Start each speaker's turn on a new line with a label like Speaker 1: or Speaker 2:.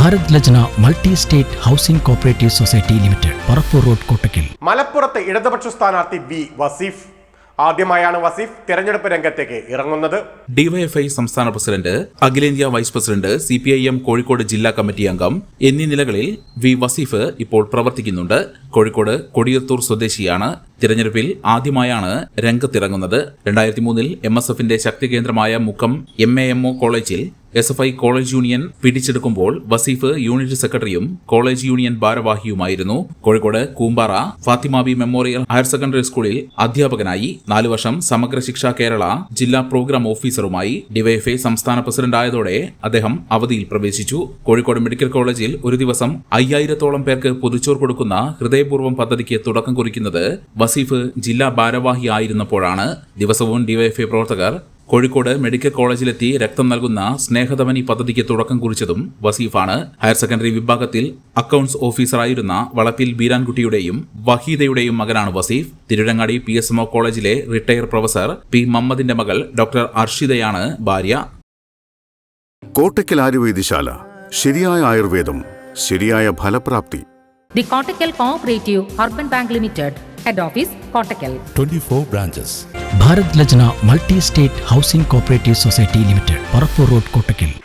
Speaker 1: Bharat Lajna multi state housing cooperative society limited Parappur road Kottakkal.
Speaker 2: മലപ്പുറത്ത് ഇടതുപക്ഷ സ്ഥാനാർത്ഥി V Wasif. ആദ്യമായാണ് വസീഫ് തെരഞ്ഞെടുപ്പ് രംഗത്തേക്ക് ഇറങ്ങുന്നത്.
Speaker 3: ഡിവൈഎഫ്ഐ സംസ്ഥാന പ്രസിഡന്റ് അഖിലേന്ത്യാ vice president C P I M Kozhikode ജില്ലാ കമ്മിറ്റി അംഗം എന്നീ നിലകളിൽ വി വസീഫ് ഇപ്പോൾ പ്രവർത്തിക്കുന്നുണ്ട്. കോഴിക്കോട് കൊടിയത്തൂർ സ്വദേശിയാണ്. തിരഞ്ഞെടുപ്പിൽ ആദ്യമായാണ് രംഗത്തിറങ്ങുന്നത്. രണ്ടായിരത്തി മൂന്നിൽ എം എസ് എഫിന്റെ ശക്തി കേന്ദ്രമായ Mukkam M A M O കോളേജിൽ S F I college union പിടിച്ചെടുക്കുമ്പോൾ Wasif unit സെക്രട്ടറിയും college union ഭാരവാഹിയുമായിരുന്നു. Kozhikode Koombara Fathimabi memorial higher secondary സ്കൂളിൽ അധ്യാപകനായി നാലു വർഷം സമഗ്ര ശിക്ഷ കേരള ജില്ലാ പ്രോഗ്രാം ഓഫീസറുമായി ഡിവൈഎഫ്ഐ സംസ്ഥാന പ്രസിഡന്റായതോടെ അദ്ദേഹം അവധിയിൽ പ്രവേശിച്ചു. കോഴിക്കോട് മെഡിക്കൽ കോളേജിൽ ഒരു ദിവസം അയ്യായിരത്തോളം പേർക്ക് പൊതിച്ചോർ കൊടുക്കുന്ന ഹൃദയപൂർവം പദ്ധതിക്ക് തുടക്കം കുറിക്കുന്നത് വസീഫ് ജില്ലാ ഭാരവാഹിയായിരുന്നപ്പോഴാണ് ദിവസവും ഡിവൈഎഫ്ഐ പ്രവർത്തകർ കോഴിക്കോട് മെഡിക്കൽ കോളേജിലെത്തി രക്തം നൽകുന്ന സ്നേഹധവനി പദ്ധതിക്ക് തുടക്കം കുറിച്ചതും വസീഫാണ് ഹയർ സെക്കൻഡറി വിഭാഗത്തിൽ അക്കൌണ്ട്സ് ഓഫീസറായിരുന്ന വളപ്പിൽ ബീരാൻകുട്ടിയുടെയും വഹീദയുടെയും മകനാണ് Wasif Tirurangadi P S MO കോളേജിലെ റിട്ടയർ പ്രൊഫസർ പി മമ്മദിന്റെ മകൾ ഡോക്ടർ അർഷിതയാണ് ഭാര്യ
Speaker 4: കോട്ടയ്ക്കൽ ആയുർവേദശാല ശരിയായ ആയുർവേദം ശരിയായ ഫലപ്രാപ്തി
Speaker 5: the Kottakkal Kottakkal Cooperative Urban Bank Limited, Head Office, Kottakkal.
Speaker 6: 24 branches.
Speaker 1: Bharat Lajna multi state housing cooperative society limited Parappur road Kottakkal.